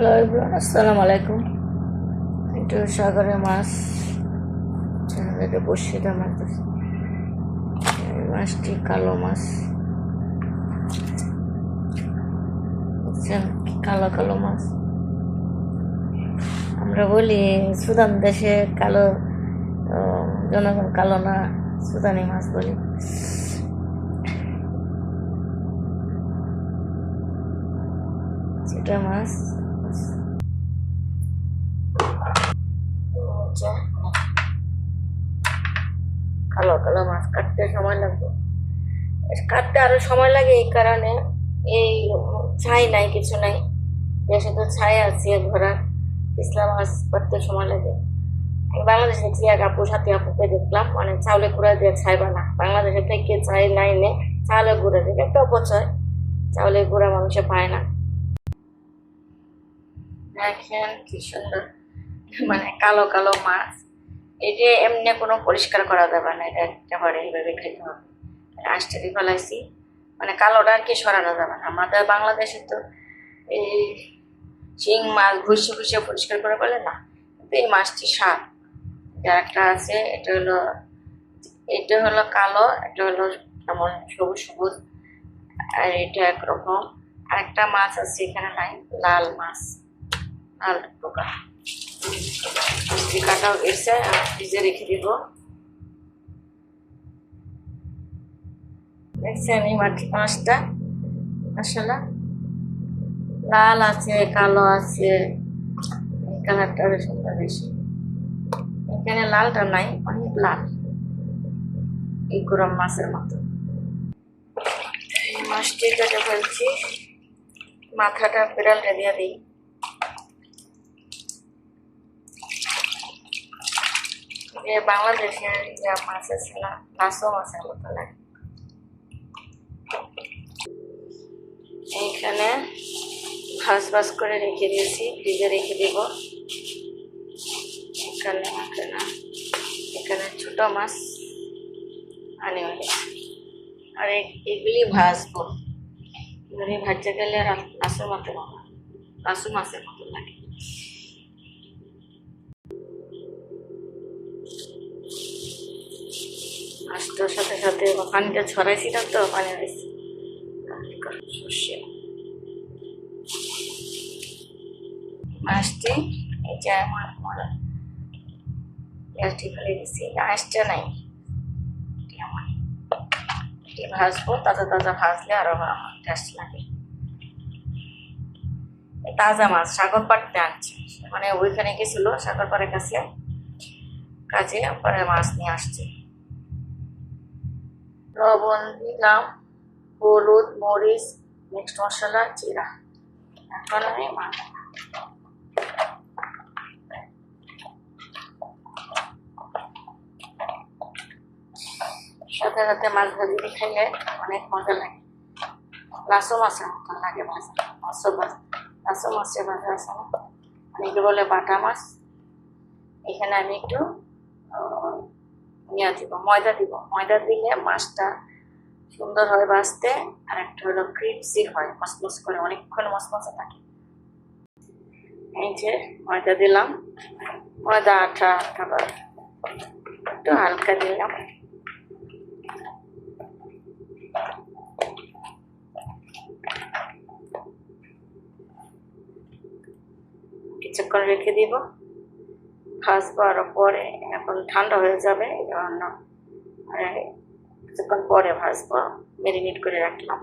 Hello everyone আসসালামু আলাইকুম একটু সাগরে মাছ এটা বসিটা মাছ আছে। মাছটি কালো মাছ। কালো কালো মাছ। আমরা বলি সুদান দেশে কালো জনগণ কালো না, সুদানি মাছ বলি। সেটা মাছ। কালো কালো মাছ কাটতে সময় লাগবে। কাটতে আরও সময় লাগে এই কারণে। এই ছাই নাই, কিছু নাই। দেশে তো ছাই আছে ঘোরা ইসলাম মাছ কাটতে সময় লাগে। আমি বাংলাদেশে দেখছি এক আপু, সাথে আপুকে দেখলাম। মানে চাউলে গুঁড়া দিয়ে ছাই বানা। বাংলাদেশে থেকে ছাই নাই নে, চাউলে গুঁড়া। দিয়ে একটা অপচয়। চাউলে গুঁড়া মানুষে পায় না। দেখেন কি সুন্দর। মানে কালো কালো মাছ। এই যে এমনি কোনো পরিষ্কার করা যাবে না, এটা একেবারে এইভাবে খেতে হবে। আঁশটা দিয়ে ফেলাইছি। মানে কালোটা আর কি সরানো যাবে না। আমাদের বাংলাদেশে তো এই শিং মাছ ঘুষে ঘুষে পরিষ্কার করে বলে না। কিন্তু এই মাছটি স্বাদ। এটা একটা আছে, এটা হলো এটা হলো কালো, এটা হলো যেমন সবুজ সবুজ। আর এটা একরকম। আরেকটা মাছ আছে এখানে নাই, লাল মাছ। পোকা মিষ্টি কাটাও গেছে ফ্রিজে রেখে দিব। দেখছেন এই মাছ মাছটা আসলে লাল আছে, কালো আছে। এই কালারটা সুন্দর বেশি। এখানে লালটা নাই, অনেক লাল। এই গরম মাছের মতো। মাছটি কেটে ফেলছি মাথাটা বিড়ালটা দিয়ে দিই। যে বাংলাদেশের যা মাছ আছে না, মাছও মাছের মতো লাগে এইখানে ভাজ ভাজ করে রেখে দিয়েছি ফ্রিজে রেখে দিব। এখানে এখানে ছোট মাছ, আনি আর এগুলি ভাজবো। এগুলি ভাজতে গেলে আর লাসু মতো লাসু মাছের মতো লাগে। মাছটার সাথে সাথে পানিটা ছড়াইছিলাম তো পানি হয়েছে। সর্ষে এই যে আমার আমার পেঁয়াজটি ফেলে দিচ্ছি আঁশটা নাই। এটি আমার। এটি ভাজবো, তাজা তাজা ভাজলে আরও আমার টেস্ট লাগে। তাজা মাছ, সাগর পাড়তে আনছে। মানে ওইখানে গেছিল, সাগর পাড়ের কাছে। কাজে, পরে মাছ নিয়ে আসছে। লবণ দিলাম হলুদ, মরিচ, মিক্সড মশলা, জিরা। এখন আমি মাছ সাথে সাথে মাছ ভাজি খাইলে অনেক মজা লাগে। লাসো মাছের মতন লাগে ভাজা, মাছও ভাজা। লাসো মাছের ভাজা আছে অনেকে বলে বাটা মাছ। এখানে আমি একটু ইয়া দিব, ময়দা দিব। ময়দা দিলে মাছটা সুন্দর হয় ভাজতে, আর একটা হলো ক্রিপসি হয় মসমস করে, অনেকক্ষণ মসমসে থাকে। এই যে ময়দা দিলাম, ময়দা আঠা করে একটু হালকা দিলাম। কিছুক্ষণ রেখে দিব। ভাজবো আরও পরে এখন ঠান্ডা হয়ে যাবে, এই জন্য কিছুক্ষণ পরে ভাজবো মেরিনেট করে রাখলাম।